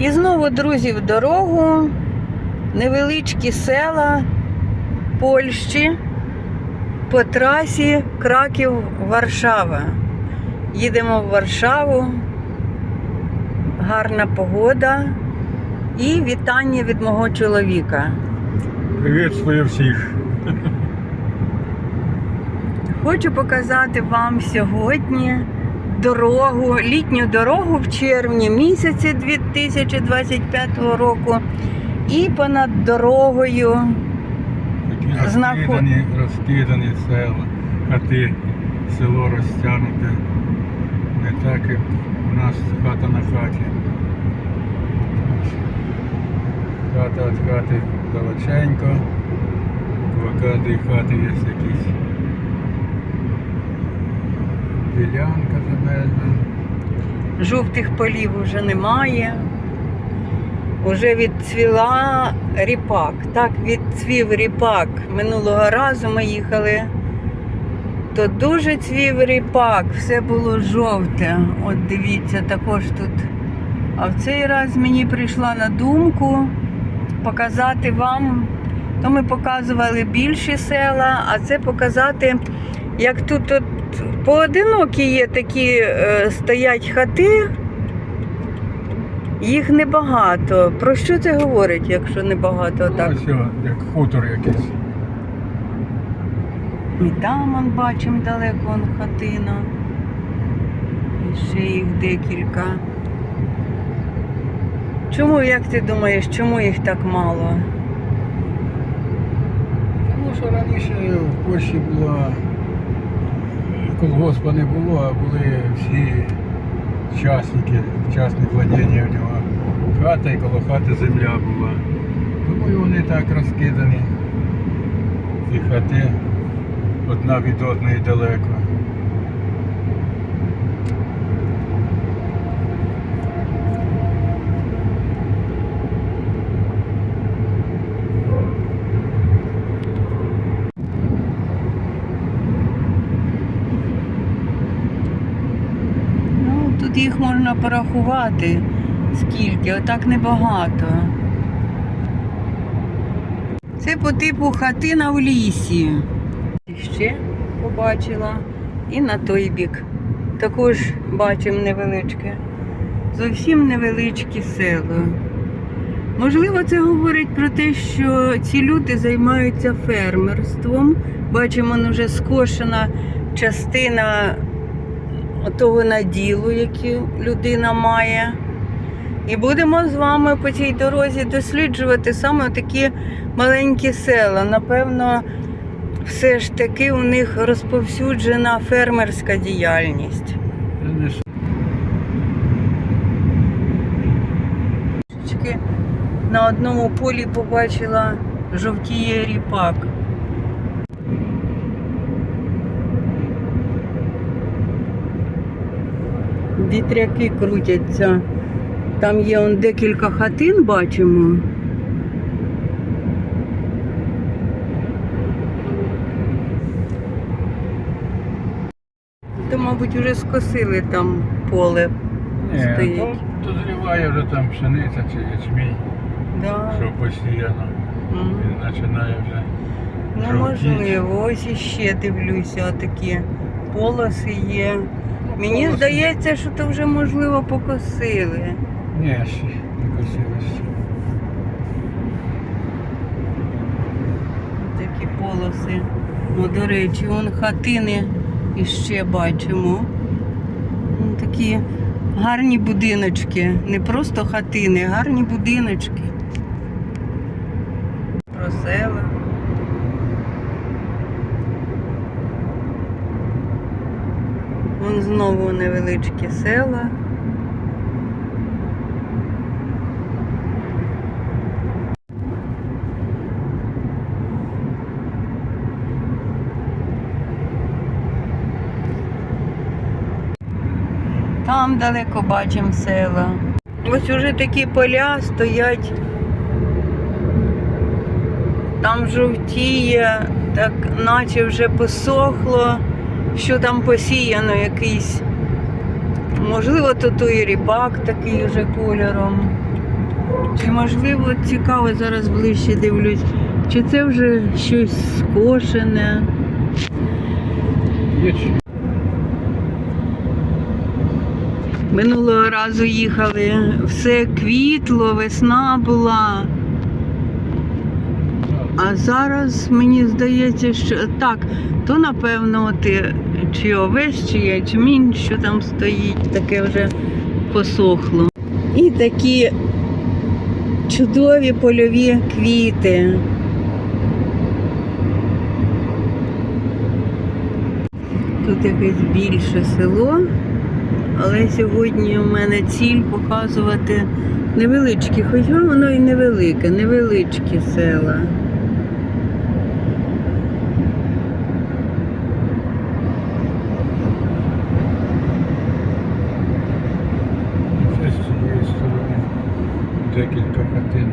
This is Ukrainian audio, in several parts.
І знову, друзі, в дорогу, невеличкі села Польщі по трасі Краків-Варшава. Їдемо в Варшаву, гарна погода і вітання від мого чоловіка. Приветствую всіх. Хочу показати вам сьогодні дорогу, літню дорогу в червні місяці 2025 року. І понад дорогою Такі Знаход- розкидані, села, хати, село розтягнуте. Не так, як у нас хата на хаті. Хата від хати далеченько. В кожній хаті є якісь ділянка земельна. жовтих полів вже немає. Уже відцвіла ріпак. Так відцвів ріпак. Минулого разу ми їхали, то дуже цвів ріпак, все було жовте. От дивіться, також тут. А в цей раз мені прийшла на думку показати вам. То ми показували більші села, а це показати, як тут от поодинокі є такі е, стоять хати, їх небагато. Про що це говорить, якщо небагато? Так. Ось як хутор якийсь. І там он бачимо далеко он хатина. І ще їх декілька. Чому, як ти думаєш, чому їх так мало? Тому що раніше в Польщі була колгоспа не було, а були всі частники, частні владіння в нього. Хата і коло хати земля була. Тому і вони так розкидані. Ці хати одна від одної далеко. Ну, тут їх можна порахувати. Скільки, отак небагато. Це по типу хатина в лісі. І ще побачила. І на той бік. Також бачимо невеличке. Зовсім невеличкі села. Можливо, це говорить про те, що ці люди займаються фермерством. Бачимо, ну, вже скошена частина того наділу, який людина має. І будемо з вами по цій дорозі досліджувати саме такі маленькі села. Напевно, все ж таки у них розповсюджена фермерська діяльність. На одному полі побачила жовтіє ріпак. Вітряки крутяться. Там є он декілька хатин, бачимо. То, мабуть, вже скосили там поле. Ні, Стоїть. то дозріває вже там пшениця чи ячмінь, Да. що постійно. Мгм. Він починає вже. Ну, можливо, ось іще дивлюся, такі полоси є. Мені полоси- здається, що то вже можливо покосили. Ні, ще не красивості. Такі полоси. Ну, до речі, вон хатини іще бачимо. Ну, Такі гарні будиночки. Не просто хатини, гарні будиночки. Про села. Вон знову невеличкі села. Там далеко бачимо села. Ось уже такі поля стоять. Там жовтіє, так наче вже посохло, що там посіяно якийсь. Можливо, то той ріпак такий вже кольором. Чи можливо цікаво зараз ближче дивлюсь, чи це вже щось скошене? Минулого разу їхали, все квітло, весна була. А зараз мені здається, що так, то напевно е, чи овес, чи ячмінь, що там стоїть, таке вже посохло. І такі чудові польові квіти. Тут якесь більше село, але сьогодні у мене ціль показувати невеличкі, хоча воно і невелике, невеличкі села. Це з цієї сторони декілька хатин.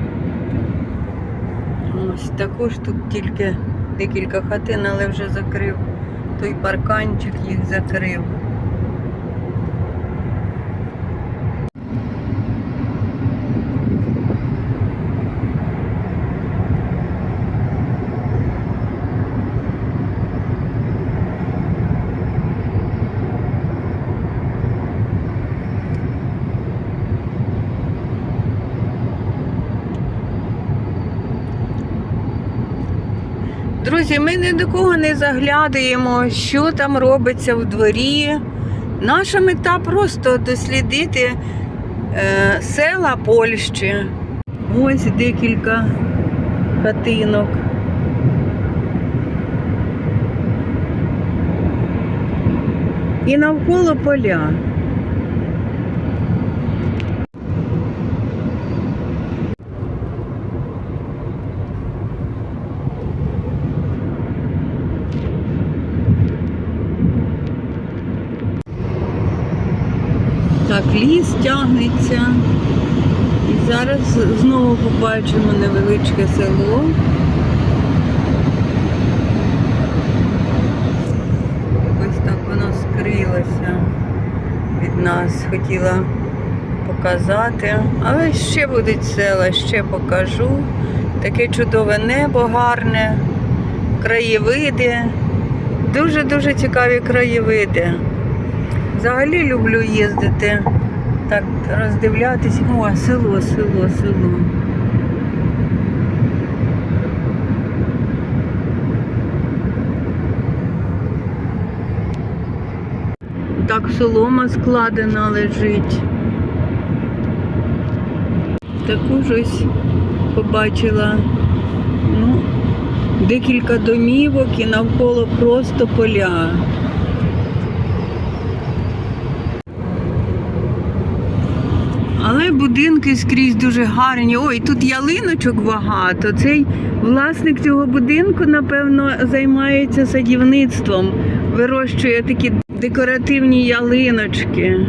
Ось також тут тільки декілька хатин, але вже закрив. Той парканчик їх закрив. Друзі, ми ні до кого не заглядаємо, що там робиться в дворі. Наша мета просто дослідити е, села Польщі. Ось декілька хатинок. І навколо поля. Ліс тягнеться. І зараз знову побачимо невеличке село. Ось так воно скрилося від нас. Хотіла показати. Але ще будуть села, ще покажу. Таке чудове небо гарне, краєвиди. Дуже-дуже цікаві краєвиди. Взагалі люблю їздити, так роздивлятись. О, село, село, село. Так солома складена лежить. Також ось побачила ну, декілька домівок і навколо просто поля. Але будинки скрізь дуже гарні. Ой, тут ялиночок багато. Цей власник цього будинку, напевно, займається садівництвом, вирощує такі декоративні ялиночки.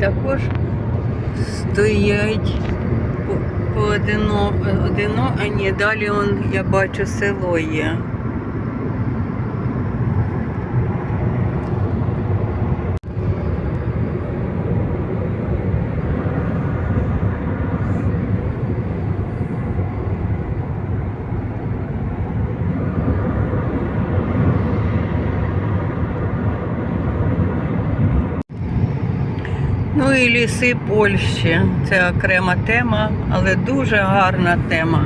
Також стоять одино, одино, а ні, далі он, я бачу село є. Ну ліси Польщі. Це окрема тема, але дуже гарна тема.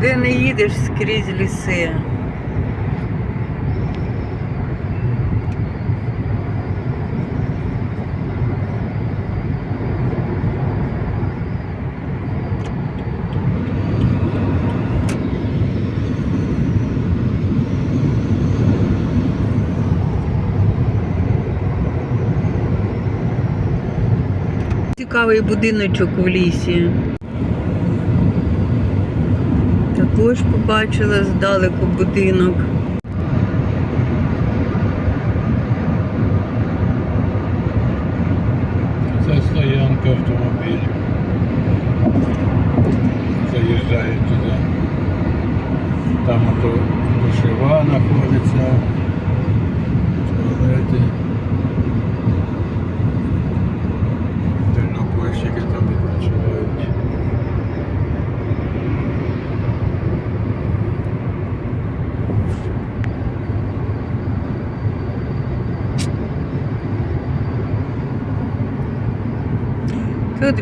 Де не їдеш скрізь ліси. Цікавий будиночок в лісі. Також побачила здалеку будинок.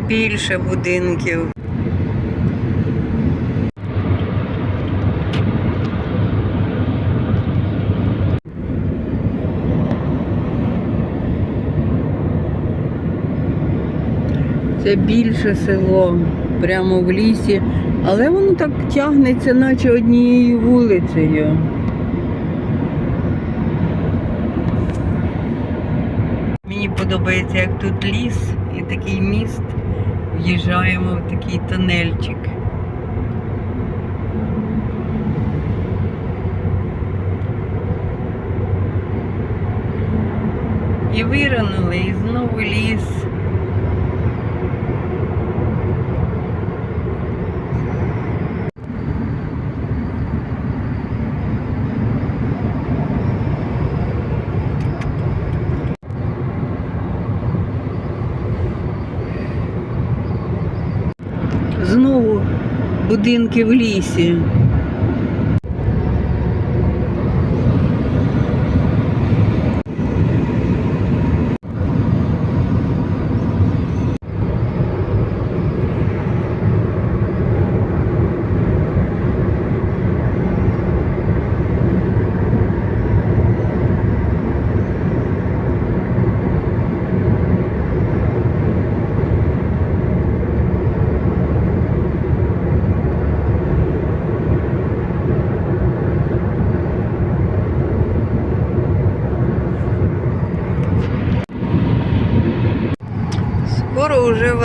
Більше будинків. Це більше село прямо в лісі, але воно так тягнеться, наче однією вулицею. Мені подобається, як тут ліс і такий міст. В'їжджаємо в такий тунельчик. І виринули, і знову ліс. Знову будинки в лісі.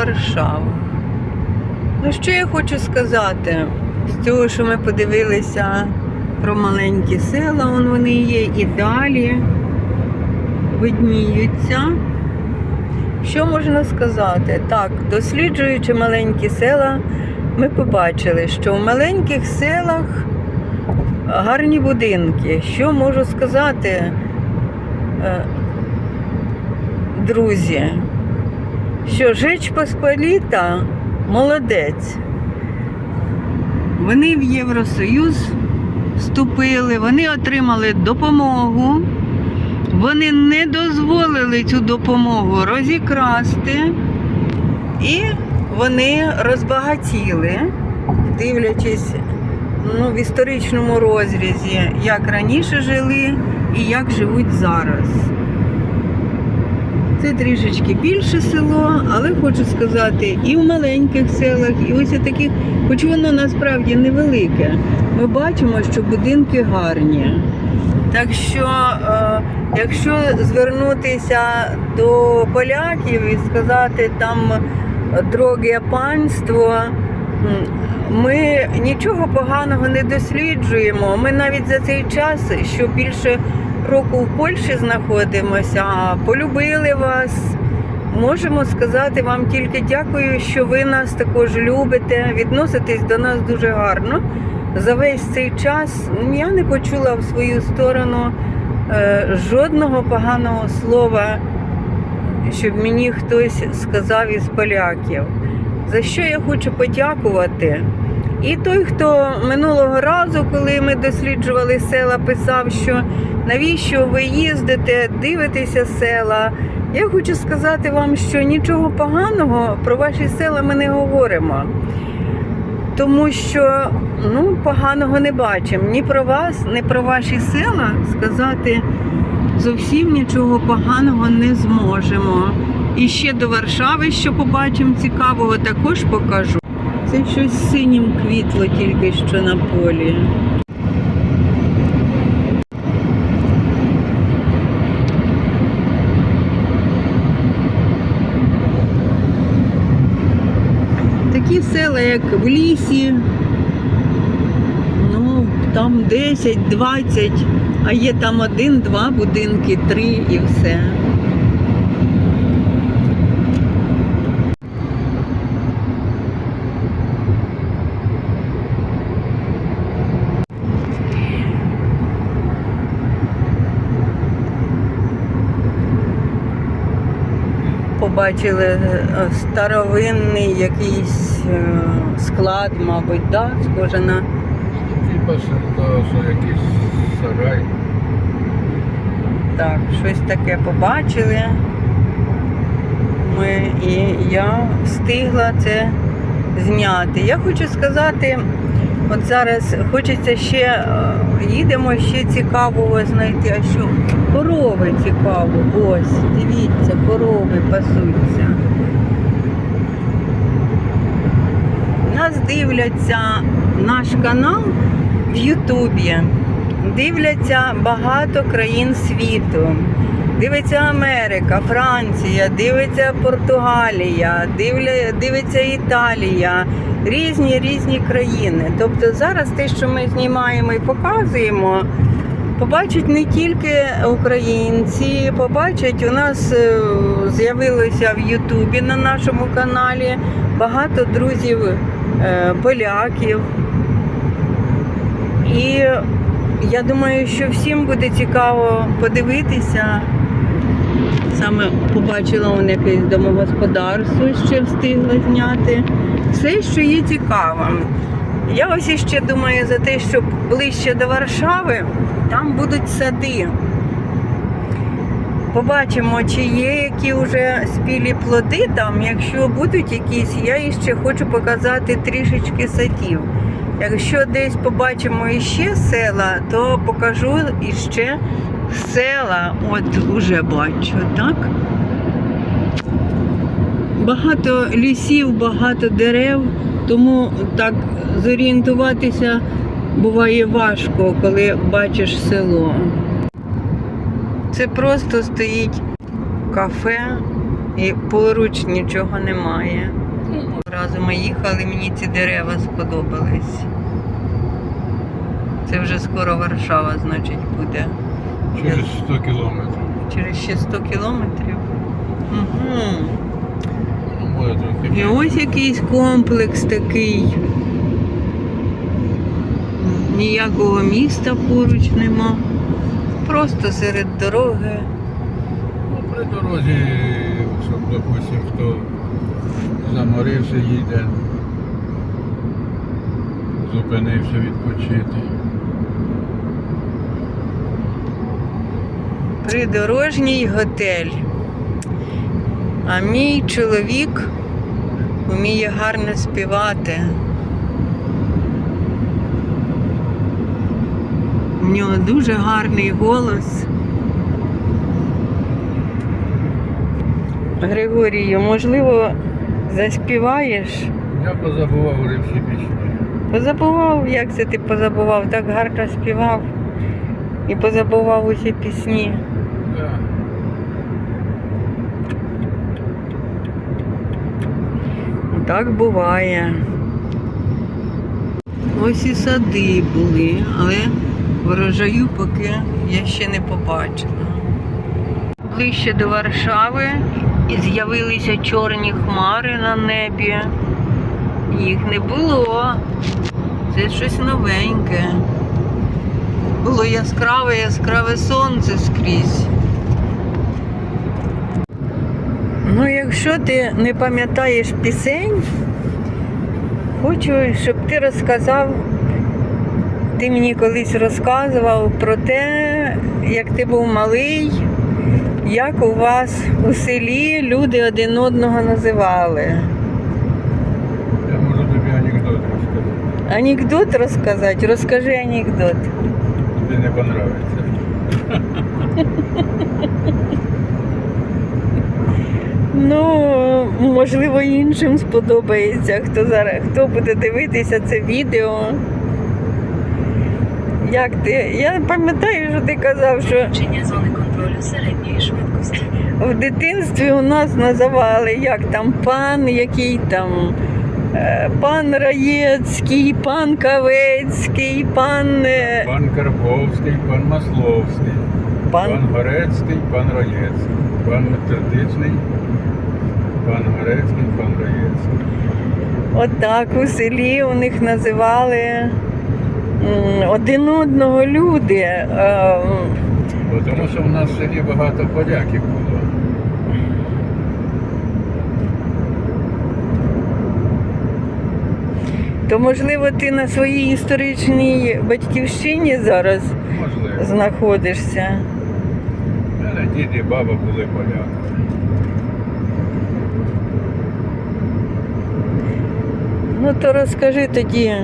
Варшава. Ну, що я хочу сказати? З цього, що ми подивилися про маленькі села, вон вони є і далі видніються. Що можна сказати? Так, досліджуючи маленькі села, ми побачили, що в маленьких селах гарні будинки. Що можу сказати, е, друзі? Що Жеч Посполіта молодець. Вони в Євросоюз вступили, вони отримали допомогу, вони не дозволили цю допомогу розікрасти, і вони розбагатіли, дивлячись ну, в історичному розрізі, як раніше жили і як живуть зараз. Це трішечки більше село, але хочу сказати, і в маленьких селах, і ось таких, хоч воно насправді невелике, ми бачимо, що будинки гарні. Так що, е, якщо звернутися до поляків і сказати там дороге панство, ми нічого поганого не досліджуємо. Ми навіть за цей час, що більше року в Польщі знаходимося, полюбили вас. Можемо сказати вам тільки дякую, що ви нас також любите, відноситесь до нас дуже гарно. За весь цей час я не почула в свою сторону е, жодного поганого слова, щоб мені хтось сказав із поляків. За що я хочу подякувати. І той, хто минулого разу, коли ми досліджували села, писав, що навіщо ви їздите, дивитеся села. Я хочу сказати вам, що нічого поганого про ваші села ми не говоримо. Тому що ну, поганого не бачимо. Ні про вас, ні про ваші села сказати зовсім нічого поганого не зможемо. І ще до Варшави, що побачимо цікавого, також покажу. Це щось синім квітло тільки що на полі. Такі села, як в лісі, ну, там 10-20, а є там один-два будинки, три і все. Побачили е, старовинний якийсь е, склад, мабуть, да? схоже на. Типа що, якийсь сарай. Так, щось таке побачили. Ми, і я встигла це зняти. Я хочу сказати, от зараз хочеться ще, е, їдемо ще цікавого знайти. А що? Корови цікаво. Ось, дивіться, корови пасуться. Нас дивляться наш канал в Ютубі. Дивляться багато країн світу. Дивиться Америка, Франція, дивиться Португалія, дивиться Італія, різні різні країни. Тобто зараз те, що ми знімаємо і показуємо, побачать не тільки українці, побачать, у нас е, з'явилося в Ютубі на нашому каналі багато друзів поляків. І я думаю, що всім буде цікаво подивитися. Саме побачила он якесь домогосподарство, ще встигла зняти. Все, що є цікавим. Я ось іще думаю за те, щоб ближче до Варшави там будуть сади. Побачимо, чи є які вже спілі плоди там. Якщо будуть якісь, я іще хочу показати трішечки садів. Якщо десь побачимо іще села, то покажу іще села. От уже бачу, так? Багато лісів, багато дерев, тому так зорієнтуватися буває важко, коли бачиш село. Це просто стоїть кафе і поруч нічого немає. Разом ми їхали, мені ці дерева сподобались. Це вже скоро Варшава, значить, буде. Через 100 кілометрів. Через ще 100 кілометрів. Угу. І ось якийсь комплекс такий. Ніякого міста поруч нема. Просто серед дороги. Ну, при дорозі, щоб, допустим, хто заморився, їде, зупинився відпочити. Придорожній готель. А мій чоловік вміє гарно співати. У нього дуже гарний голос. Григорію, можливо, заспіваєш? Я позабував вже всі пісні. Позабував, як це ти позабував? Так гарно співав і позабував усі пісні. Да. Так буває. Ось і сади були, але врожаю поки я ще не побачила. Ближче до Варшави і з'явилися чорні хмари на небі. Їх не було. Це щось новеньке. Було яскраве, яскраве сонце скрізь. Ну, якщо ти не пам'ятаєш пісень, хочу, щоб ти розказав, ти мені колись розказував про те, як ти був малий, як у вас у селі люди один одного називали. Я можу тобі анекдот розказати. Анекдот розказати? Розкажи анекдот. Тобі не понравиться. Ну, можливо, іншим сподобається, хто зараз хто буде дивитися це відео. Як ти? Я пам'ятаю, що ти казав, що Включення зони контролю середньої швидкості. в дитинстві у нас називали як там пан, який там е, пан Раєцький, пан Кавецький, пан, е, Пан Карповський, пан Масловський, пан пан Горецький, пан Роєцький, пан Методичний, пан Горецький, пан Роєцький. Отак у селі у них називали один одного люди. Е, Бо Тому що в нас в селі багато поляків було. То можливо ти на своїй історичній батьківщині зараз можливо. знаходишся. У мене і баба були поляками. Ну то розкажи тоді.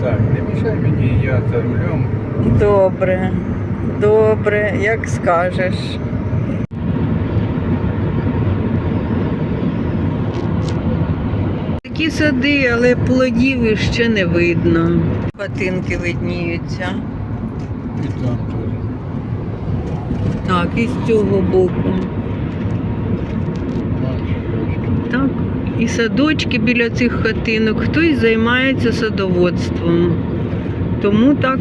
Так, не мішай мені, я за рулем. Добре, добре, як скажеш. Такі сади, але плодів ще не видно. Хатинки видніються. І там теж. Так, і з цього боку. І садочки біля цих хатинок. Хтось займається садоводством. Тому так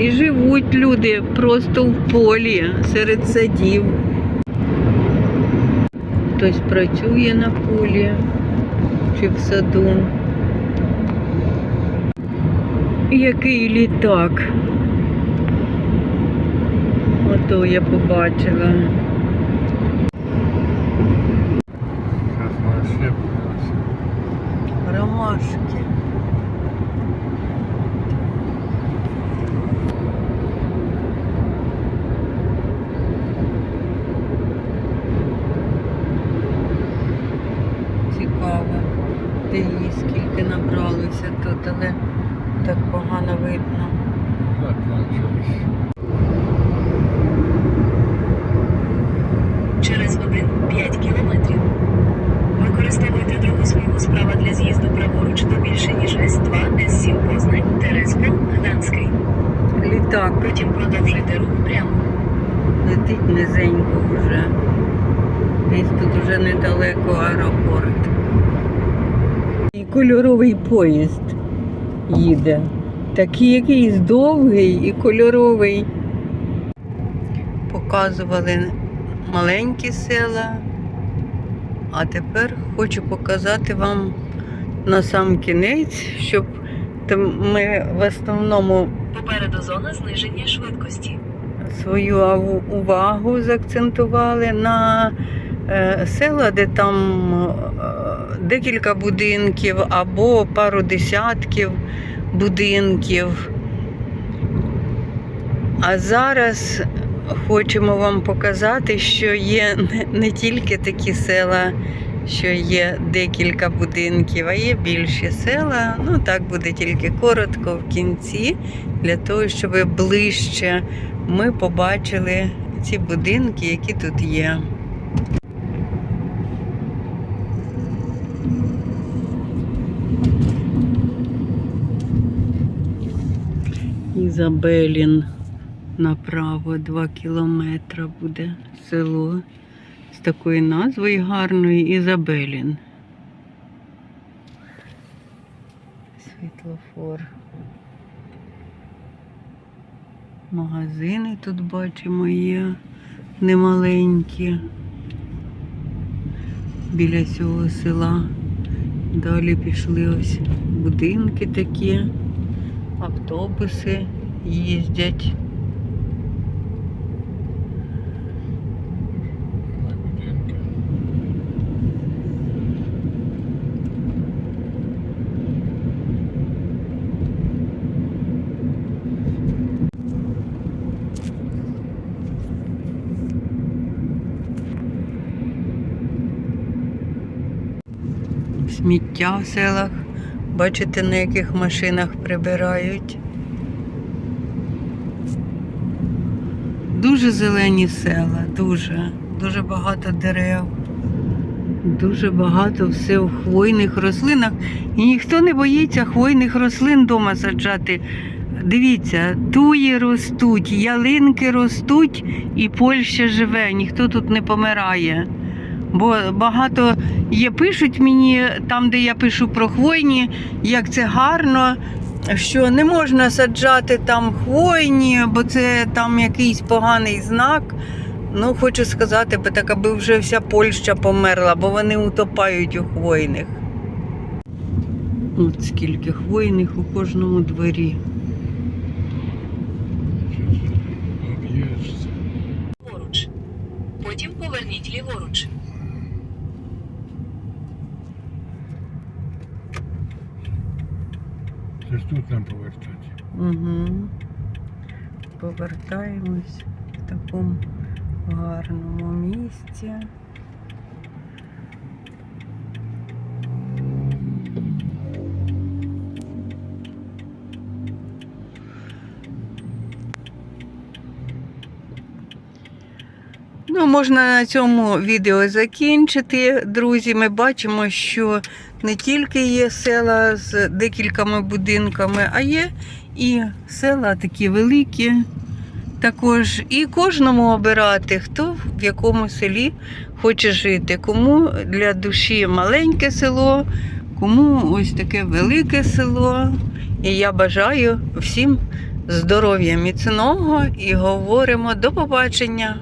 і живуть люди просто в полі серед садів. Хтось працює на полі чи в саду. Який літак? Ото я побачила. Zor. Літак Потім продовжуйте рух прямо. летить низенько вже. Десь тут вже недалеко аеропорт. І кольоровий поїзд їде. Такий якийсь довгий і кольоровий. Показували маленькі села. А тепер хочу показати вам на сам кінець, щоб ми в основному Попереду зона зниження швидкості. свою увагу заакцентували на е, села, де там е, декілька будинків або пару десятків будинків. А зараз хочемо вам показати, що є не- не тільки такі села, що є декілька будинків, а є більші села. Ну так буде тільки коротко в кінці, для того, щоб ближче ми побачили ці будинки, які тут є. Ізабелін направо 2 кілометри буде село з такою назвою гарною Ізабелін. Світлофор. Магазини тут бачимо є немаленькі біля цього села. Далі пішли ось будинки такі, автобуси їздять. Сміття в селах. Бачите, на яких машинах прибирають. Дуже зелені села, дуже, дуже багато дерев, дуже багато все в хвойних рослинах. І ніхто не боїться хвойних рослин вдома саджати. Дивіться, туї ростуть, ялинки ростуть, і Польща живе, ніхто тут не помирає. Бо багато є, пишуть мені там, де я пишу про хвойні, як це гарно, що не можна саджати там хвойні, бо це там якийсь поганий знак. Ну, хочу сказати, бо так аби вже вся Польща померла, бо вони утопають у хвойних. От скільки хвойних у кожному дворі. Об'їжджся. Поруч. Потім поверніть ліворуч. Це ж тут нам повертати. Угу. Повертаємось в такому гарному місці. Можна на цьому відео закінчити. Друзі, ми бачимо, що не тільки є села з декількома будинками, а є і села такі великі. Також і кожному обирати, хто в якому селі хоче жити. Кому для душі маленьке село, кому ось таке велике село. І я бажаю всім здоров'я міцного і говоримо до побачення.